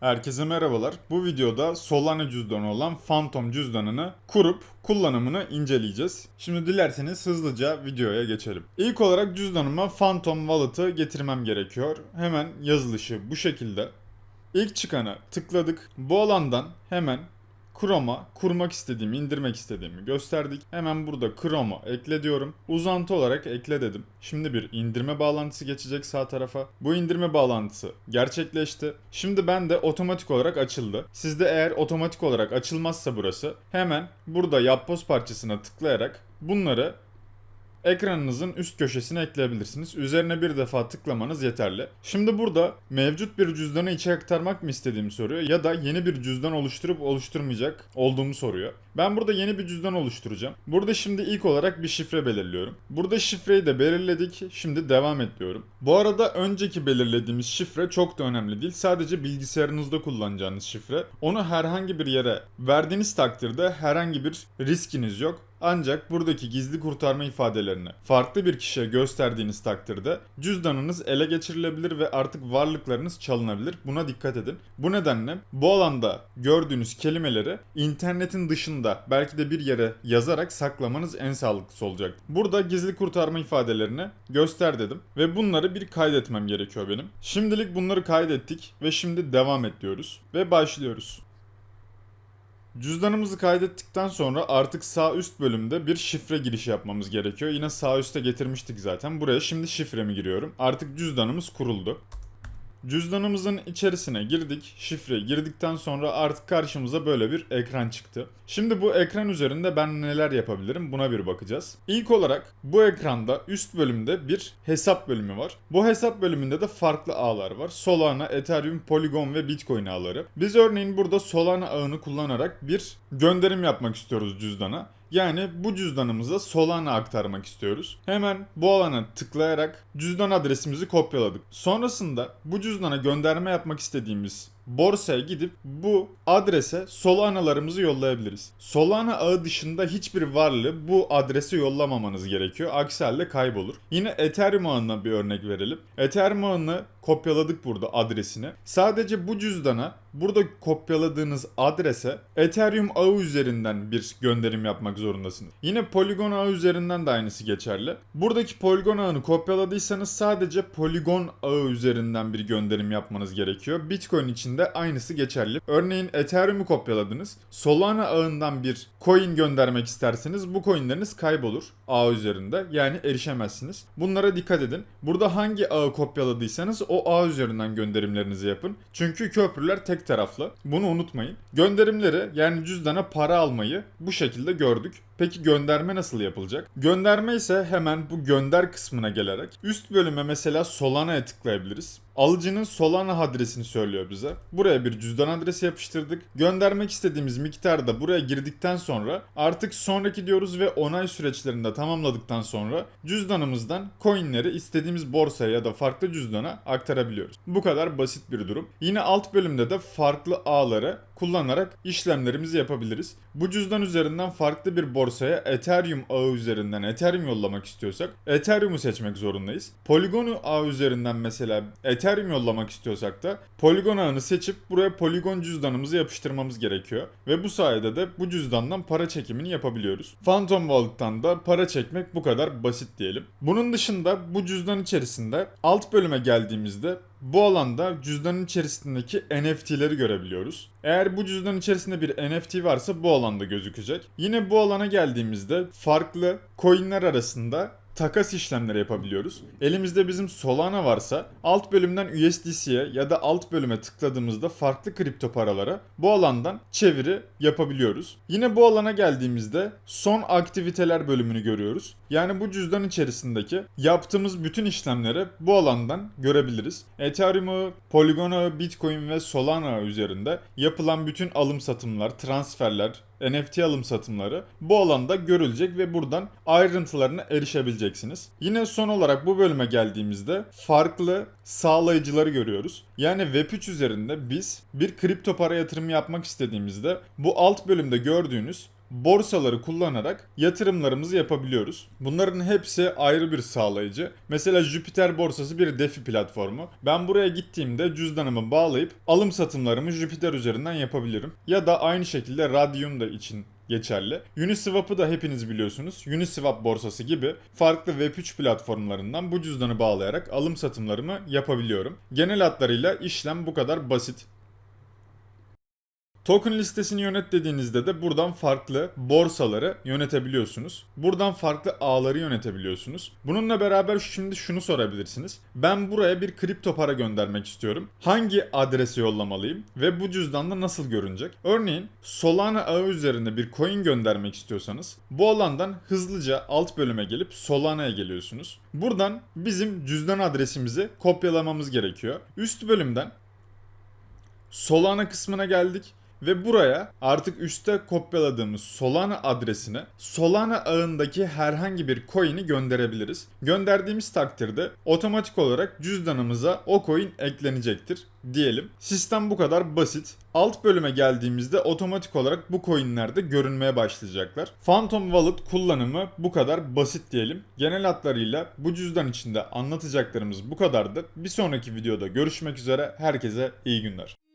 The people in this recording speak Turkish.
Herkese merhabalar. Bu videoda Solana cüzdanı olan Phantom cüzdanını kurup kullanımını inceleyeceğiz. Şimdi dilerseniz hızlıca videoya geçelim. İlk olarak cüzdanıma Phantom Wallet'ı getirmem gerekiyor. Hemen yazılışı bu şekilde. İlk çıkana tıkladık. Bu alandan hemen Chrome'a kurmak istediğimi, indirmek istediğimi gösterdik. Hemen burada Chrome'a ekle diyorum. Uzantı olarak ekle dedim. Şimdi bir indirme bağlantısı geçecek sağ tarafa. Bu indirme bağlantısı gerçekleşti. Şimdi ben de otomatik olarak açıldı. Sizde eğer otomatik olarak açılmazsa burası hemen burada yapboz parçasına tıklayarak bunları ekranınızın üst köşesine ekleyebilirsiniz. Üzerine bir defa tıklamanız yeterli. Şimdi burada mevcut bir cüzdanı içe aktarmak mı istediğimi soruyor ya da yeni bir cüzdan oluşturup oluşturmayacak olduğumu soruyor. Ben burada yeni bir cüzdan oluşturacağım. Burada şimdi ilk olarak bir şifre belirliyorum. Burada şifreyi de belirledik. Şimdi devam et diyorum. Bu arada önceki belirlediğimiz şifre çok da önemli değil. Sadece bilgisayarınızda kullanacağınız şifre. Onu herhangi bir yere verdiğiniz takdirde herhangi bir riskiniz yok. Ancak buradaki gizli kurtarma ifadelerini farklı bir kişiye gösterdiğiniz takdirde cüzdanınız ele geçirilebilir ve artık varlıklarınız çalınabilir. Buna dikkat edin. Bu nedenle bu alanda gördüğünüz kelimeleri internetin dışında belki de bir yere yazarak saklamanız en sağlıklısı olacak. Burada gizli kurtarma ifadelerini göster dedim ve bunları bir kaydetmem gerekiyor benim. Şimdilik bunları kaydettik ve şimdi devam et diyoruz ve başlıyoruz. Cüzdanımızı kaydettikten sonra artık sağ üst bölümde bir şifre girişi yapmamız gerekiyor. Yine sağ üste getirmiştik zaten. Buraya şimdi şifremi giriyorum. Artık cüzdanımız kuruldu. Cüzdanımızın içerisine girdik. Şifreyi girdikten sonra artık karşımıza böyle bir ekran çıktı. Şimdi bu ekran üzerinde ben neler yapabilirim buna bir bakacağız. İlk olarak bu ekranda üst bölümde bir hesap bölümü var. Bu hesap bölümünde de farklı ağlar var. Solana, Ethereum, Polygon ve Bitcoin ağları. Biz örneğin burada Solana ağını kullanarak bir gönderim yapmak istiyoruz cüzdana. Yani bu cüzdanımıza Solana aktarmak istiyoruz. Hemen bu alana tıklayarak cüzdan adresimizi kopyaladık. Sonrasında bu cüzdana gönderme yapmak istediğimiz borsaya gidip bu adrese Solana'larımızı yollayabiliriz. Solana ağı dışında hiçbir varlığı bu adrese yollamamanız gerekiyor. Aksi halde kaybolur. Yine Ethereum ağına bir örnek verelim. Ethereum ağını kopyaladık burada adresini. Sadece bu cüzdana burada kopyaladığınız adrese Ethereum ağı üzerinden bir gönderim yapmak zorundasınız. Yine Polygon ağı üzerinden de aynısı geçerli. Buradaki Polygon ağını kopyaladıysanız sadece Polygon ağı üzerinden bir gönderim yapmanız gerekiyor. Bitcoin için de aynısı geçerli. Örneğin Ethereum'u kopyaladınız. Solana ağından bir coin göndermek isterseniz bu coinleriniz kaybolur ağ üzerinde. Yani erişemezsiniz. Bunlara dikkat edin. Burada hangi ağı kopyaladıysanız o ağ üzerinden gönderimlerinizi yapın. Çünkü köprüler tek taraflı. Bunu unutmayın. Gönderimleri yani cüzdana para almayı bu şekilde gördük. Peki gönderme nasıl yapılacak? Gönderme ise hemen bu gönder kısmına gelerek üst bölüme mesela Solana'ya tıklayabiliriz. Alıcının Solana adresini söylüyor bize. Buraya bir cüzdan adresi yapıştırdık. Göndermek istediğimiz miktarı da buraya girdikten sonra artık sonraki diyoruz ve onay süreçlerinde tamamladıktan sonra cüzdanımızdan coinleri istediğimiz borsaya ya da farklı cüzdana aktarabiliyoruz. Bu kadar basit bir durum. Yine alt bölümde de farklı ağları kullanarak işlemlerimizi yapabiliriz. Bu cüzdan üzerinden farklı bir borsaya Ethereum ağı üzerinden Ethereum yollamak istiyorsak Ethereum'u seçmek zorundayız. Polygon ağı üzerinden mesela Ethereum yollamak istiyorsak da Polygon ağını seçip buraya Polygon cüzdanımızı yapıştırmamız gerekiyor. Ve bu sayede de bu cüzdandan para çekimini yapabiliyoruz. Phantom Wallet'tan da para çekmek bu kadar basit diyelim. Bunun dışında bu cüzdan içerisinde alt bölüme geldiğimizde bu alanda cüzdanın içerisindeki NFT'leri görebiliyoruz. Eğer bu cüzdan içerisinde bir NFT varsa bu alanda gözükecek. Yine bu alana geldiğimizde farklı coinler arasında takas işlemleri yapabiliyoruz. Elimizde bizim Solana varsa alt bölümden USDC'ye ya da alt bölüme tıkladığımızda farklı kripto paralara bu alandan çeviri yapabiliyoruz. Yine bu alana geldiğimizde son aktiviteler bölümünü görüyoruz. Yani bu cüzdan içerisindeki yaptığımız bütün işlemleri bu alandan görebiliriz. Ethereum ağı, Polygon ağı, Bitcoin ve Solana üzerinde yapılan bütün alım satımlar, transferler, NFT alım satımları bu alanda görülecek ve buradan ayrıntılarına erişebileceksiniz. Yine son olarak bu bölüme geldiğimizde farklı sağlayıcıları görüyoruz. Yani Web3 üzerinde biz bir kripto para yatırımı yapmak istediğimizde bu alt bölümde gördüğünüz borsaları kullanarak yatırımlarımızı yapabiliyoruz. Bunların hepsi ayrı bir sağlayıcı. Mesela Jupiter borsası bir DeFi platformu. Ben buraya gittiğimde cüzdanımı bağlayıp alım satımlarımı Jupiter üzerinden yapabilirim. Ya da aynı şekilde Radium da için geçerli. Uniswap'ı da hepiniz biliyorsunuz. Uniswap borsası gibi farklı Web3 platformlarından bu cüzdanı bağlayarak alım satımlarımı yapabiliyorum. Genel hatlarıyla işlem bu kadar basit. Token listesini yönet dediğinizde de buradan farklı borsaları yönetebiliyorsunuz. Buradan farklı ağları yönetebiliyorsunuz. Bununla beraber şimdi şunu sorabilirsiniz. Ben buraya bir kripto para göndermek istiyorum. Hangi adrese yollamalıyım ve bu cüzdanda nasıl görünecek? Örneğin Solana ağı üzerinde bir coin göndermek istiyorsanız bu alandan hızlıca alt bölüme gelip Solana'ya geliyorsunuz. Buradan bizim cüzdan adresimizi kopyalamamız gerekiyor. Üst bölümden Solana kısmına geldik ve buraya artık üstte kopyaladığımız Solana adresine Solana ağındaki herhangi bir coin'i gönderebiliriz. Gönderdiğimiz takdirde otomatik olarak cüzdanımıza o coin eklenecektir diyelim. Sistem bu kadar basit. Alt bölüme geldiğimizde otomatik olarak bu coinler de görünmeye başlayacaklar. Phantom Wallet kullanımı bu kadar basit diyelim. Genel hatlarıyla bu cüzdan içinde anlatacaklarımız bu kadardı. Bir sonraki videoda görüşmek üzere. Herkese iyi günler.